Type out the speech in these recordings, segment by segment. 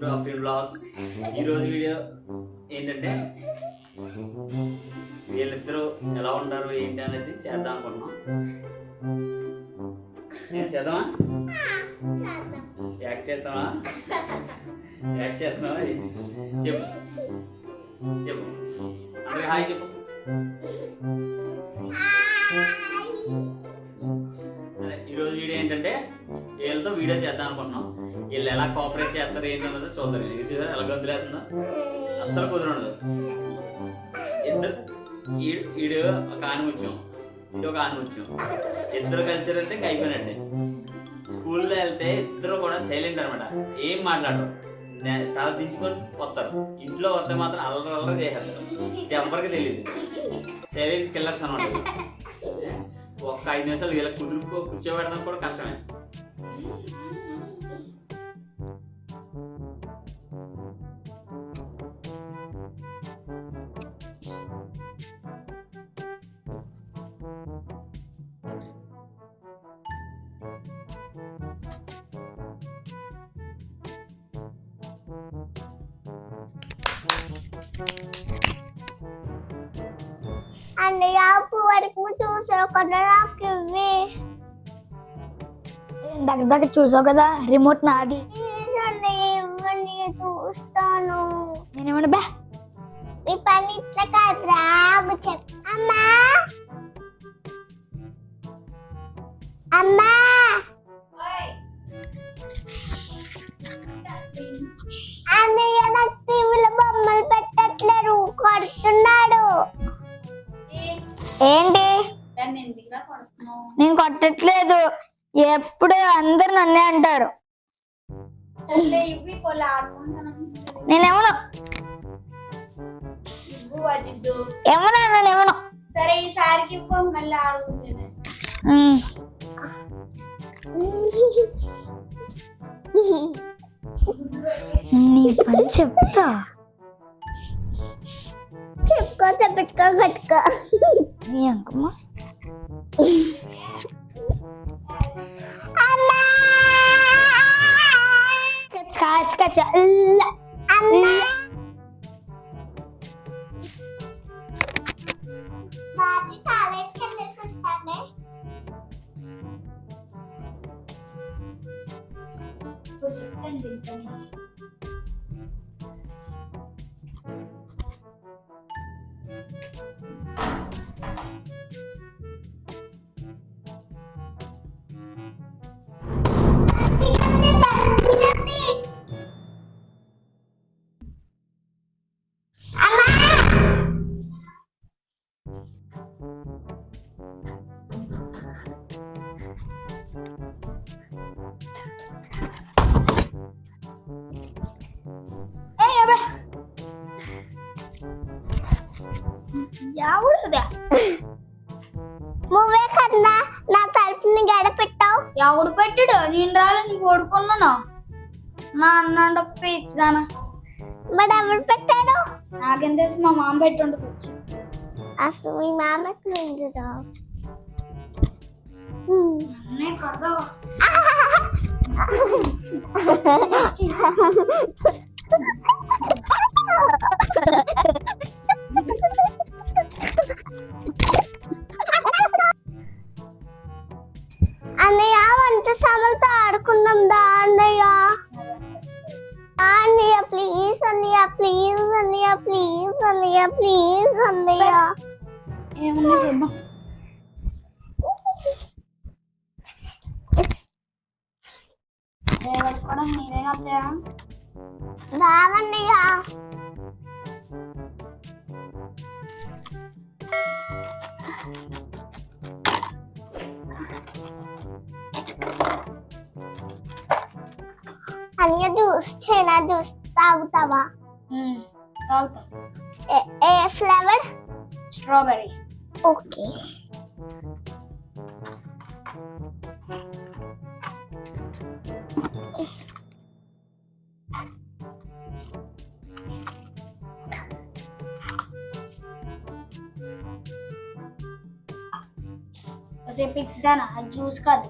To అఫీల్ blogs ఈరోజు video ఏంటంటే వీళ్ళిద్దరూ ఎలా ఉంటారు ఏంటి అనేది చేద్దాం అనుకుంటున్నాం. నేను చేద్దామా? యాక్ట్ చేద్దామా? యాక్ట్ చేద్దామా చెప్పు. చెప్పు. అందరికి హాయ్ చెప్పు. ఈరోజు వీడియో ఏంటంటే వీళ్ళతో వీడియో చేద్దాం అనుకుంటున్నాం. వీళ్ళు ఎలా కోఆపరేట్ చేస్తారు ఏంటన్నదో చూద్దాం. ఇది చూసారా ఎలా గొంతులేస్తుందో అస్సలు కుదరదు. ఇద్దరు ఈడు ఈడు ఒక ఆనిముత్యం. ఇది ఒక ఆనిముత్యం. ఇద్దరు కలిసి అంటే అయిపోయినట్టే. స్కూల్లో వెళ్తే ఇద్దరు కూడా సైలెంట్ అనమాట. ఏం మాట్లాడరు. తల దించుకొని వస్తారు. ఇంట్లో వస్తే మాత్రం అల్లరి అల్లరి చేసేస్తారు. ఇది ఎవరికి తెలియదు సైలెంట్ కిల్లర్స్ అనమాట ఒక ఒక్క ఐదు నిమిషాలు ఇలా కుదురుకో కూర్చోబెడడం కూడా కష్టమే. అన్నయ్య అప్పు వరకు చూసావు కదా నాకు ఇవ్వి. దగ్గర చూసావు కదా రిమోట్ నాది. ఇవ్వండి చూస్తాను. నేనేమన్నా బా? మీ పని ఇట్లా కాదురా చెప్ అమ్మా! అమ్మా! నేనేమను? ఏమన్నా నేనేమను? సరే ఈసారికి మళ్ళీ ఆడుకుంటుంది ఉమ్. నీ పని చెప్తా. చెప్పుకో చెప్పుకో కట్టుకో. నీ అంకమ్మ കാച്ച് കാച്ച ఎవడుదా నువ్వే కన్నా నా తలుపుని గడపెట్టావు. ఎవడు పెట్టాడు? నేను రాలే నీకు ఓడుకున్నాను నా అన్నాడు పిచ్చిదానా మరి ఎవరు పెట్టాడు నాకేం తెలుసు మా మామ పెట్టి ఉంటుంది వచ్చి అసలు మీ నిండురా కొడదావు అన్నయ్య వంట సామాన్లతో ఆడుకుందాం దా అన్నయ్య. అన్నయ్య ప్లీజ్ అన్నయ్య ప్లీజ్ అన్నయ్య ప్లీజ్ అన్నయ్య ప్లీజ్ అన్నయ్య. ఏమన్నా చూద్దాం కూడా? రావన్నయ్య. అన్నయ్య జ్యూస్ చైనా జ్యూస్ తాగుతావా ఉమ్, తాగుతా ఏ- ఏ ఫ్లేవర్ స్ట్రాబెర్రీ ఓకే ఎంతసేపు ఇచ్చిదానా అది జ్యూస్ కాదు.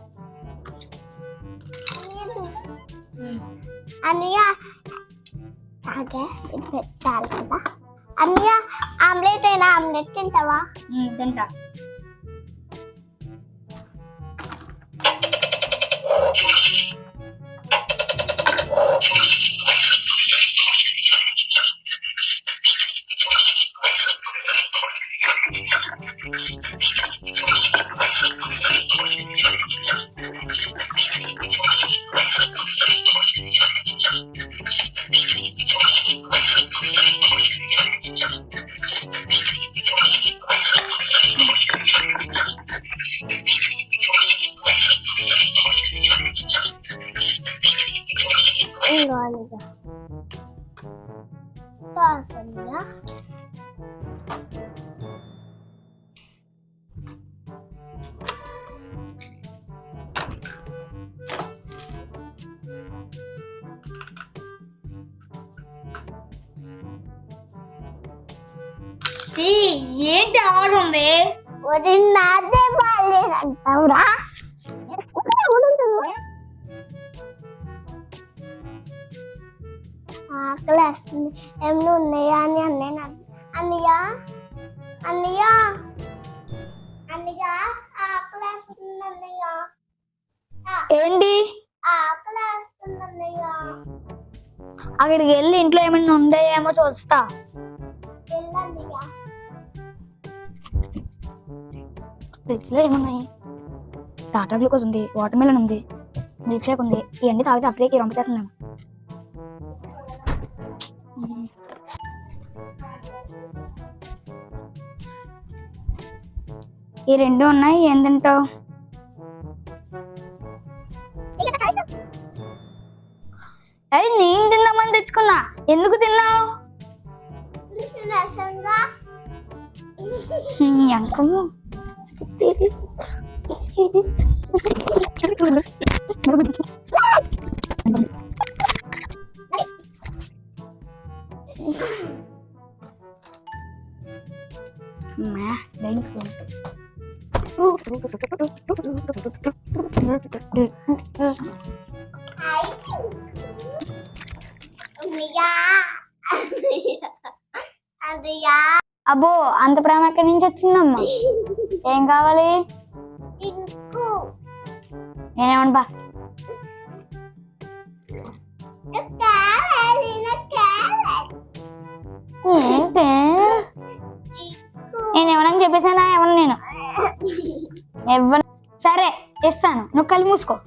అన్నయ్య అదే ఇప్పుడు చాలు కదా. అన్నయ్య ఆమ్లెట్ అయినా ఆమ్లెట్ తింటావా? తింటా. ஆசையா ఏంటి ఆగండి ஒரு నదే బాగా ఆకలి వేస్తుంది ఏమైనా ఉన్నాయా అని అన్నయ్య అన్నయ్య అన్నయ్య అన్నయ్య ఆకలి వేస్తుంది అన్నయ్య. ఏంటి? ఆకలి వేస్తుంది అన్నయ్య. అక్కడికి వెళ్ళి ఇంట్లో ఏమైనా ఉందేమో చూస్తా. వెళ్ళన్నయ్య ఫ్రిడ్జ్లో ఏమున్నాయి? టాటా గ్లూకోజ్ ఉంది వాటర్ మిలన్ ఉంది మిల్క్ షేక్ ఉంది ఇవన్నీ తాగితే అప్పుడే పంపించేస్తున్నాను ఈ రెండు ఉన్నాయి ఏం తింటావు? అరే నేను తిందామని తెచ్చుకున్నా. ఎందుకు తిన్నావు? అంకము అబ్బో అంత ప్రేమ ఎక్కడి నుంచి వచ్చిందమ్మా? ఏం కావాలి? నేనేమను బా. నేనేమన్నా చెప్పేసానా ఏమన్నా నేను? Etvana, Sare, que no Nunca le musko.